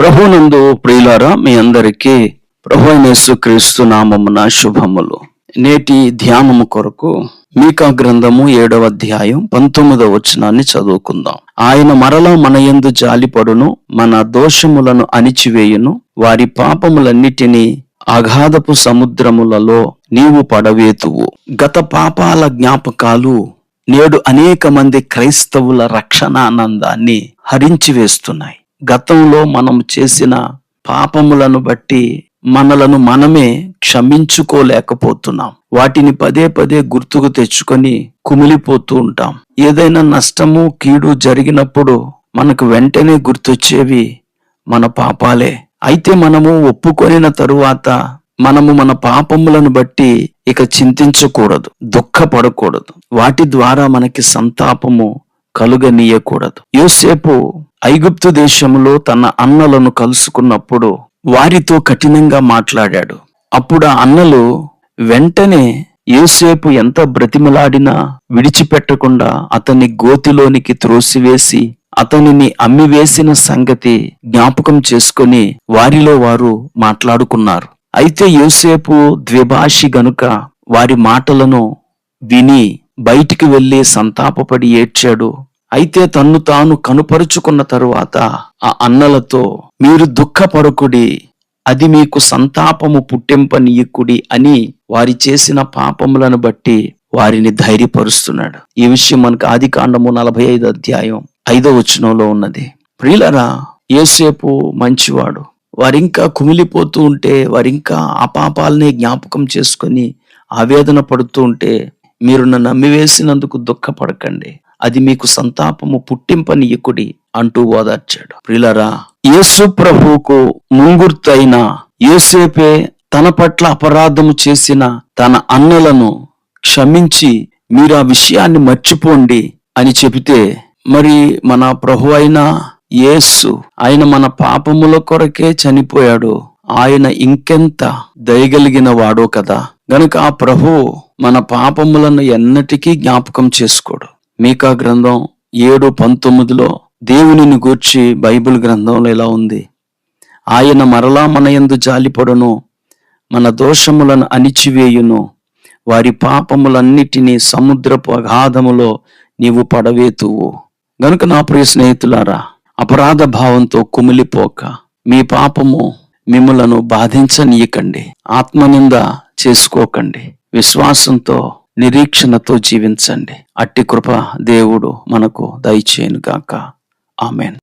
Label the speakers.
Speaker 1: ప్రభునందు ప్రియులారా మీ అందరికీ ప్రభు క్రీస్తు నామమున శుభములు. నేటి ధ్యానము కొరకు మీకా గ్రంథము ఏడవ అధ్యాయం పంతొమ్మిదవ వచనాన్ని చదువుకుందాం. ఆయన మరలా మన యందు జాలిపడును మన దోషములను అణిచివేయును వారి పాపములన్నిటినీ అగాధపు సముద్రములలో నీవు పడవేతువు. గత పాపాల జ్ఞాపకాలు నేడు అనేక మంది క్రైస్తవుల రక్షణ ఆనందాన్ని హరించి వేస్తున్నాయి గతంలో మనం చేసిన పాపములను బట్టి మనలను మనమే క్షమించుకోలేకపోతున్నాం. వాటిని పదే పదే గుర్తుకు తెచ్చుకొని కుమిలిపోతూ ఉంటాం. ఏదైనా నష్టము కీడు జరిగినప్పుడు మనకు వెంటనే గుర్తొచ్చేవి మన పాపాలే. అయితే మనము ఒప్పుకొనిన తరువాత మనము మన పాపములను బట్టి ఇక చింతించకూడదు దుఃఖపడకూడదు. వాటి ద్వారా మనకి సంతాపము కలుగనీయకూడదు. యోసేపు ఐగుప్తు దేశంలో తన అన్నలను కలుసుకున్నప్పుడు వారితో కఠినంగా మాట్లాడాడు. అప్పుడు ఆ అన్నలు వెంటనే యోసేపు ఎంత బ్రతిమలాడినా విడిచిపెట్టకుండా అతన్ని గోతిలోనికి త్రోసివేసి అతనిని అమ్మివేసిన సంగతి జ్ఞాపకం చేసుకొని వారిలో వారు మాట్లాడుకున్నారు. అయితే యోసేపు ద్విభాషి గనుక వారి మాటలను విని బయటికి వెళ్ళి సంతాపపడి ఏడ్చాడు. అయితే తన్ను తాను కనుపరుచుకున్న తరువాత ఆ అన్నలతో మీరు దుఃఖపడకుడి అది మీకు సంతాపము పుట్టింపనీయకుడి అని వారి చేసిన పాపములను బట్టి వారిని ధైర్యపరుస్తున్నాడు. ఈ విషయం మనకు ఆది కాండము నలభై ఐదు అధ్యాయం ఐదో వచనంలో ఉన్నది. ప్రియులరా ఏసేపు మంచివాడు. వారింకా కుమిలిపోతూ ఉంటే వారింకా ఆ పాపాలనే జ్ఞాపకం చేసుకొని ఆవేదన పడుతూ ఉంటే మీరు నన్ను నమ్మివేసినందుకు దుఃఖపడకండి. అది మీకు సంతాపము పుట్టింపనీయకుడి అంటూ ఓదార్చాడు. ప్రిలరా యేసు ప్రభువుకు ముంగుర్తైన యోసేపే తన పట్ల అపరాధము చేసిన తన అన్నలను క్షమించి మీరు ఆ విషయాన్ని మర్చిపోండి అని చెబితే మరి మన ప్రభు అయిన యేసు ఆయన మన పాపముల కొరకే చనిపోయాడు. ఆయన ఇంకెంత దయగలిగిన వాడో కదా. గనుక ఆ ప్రభు మన పాపములను ఎన్నటికీ జ్ఞాపకం చేసుకోడు. మీకా గ్రంథం ఏడు పంతొమ్మిదిలో దేవునిని గూర్చి బైబిల్ గ్రంథంలో ఇలా ఉంది. ఆయన మరలా మన యందు జాలిపడును మన దోషములను అణిచివేయును వారి పాపములన్నిటినీ సముద్రపు అగాధములో నీవు పడవేతువు. గనుక నా ప్రియ స్నేహితులారా అపరాధ భావంతో కుమిలిపోక మీ పాపము మిమ్మలను బాధించనీయకండి. ఆత్మనింద చేసుకోకండి. విశ్వాసంతో నిరీక్షణతో జీవించండి. అట్టి కృప దేవుడు మనకు దయచేయను గాక ఆమెన్.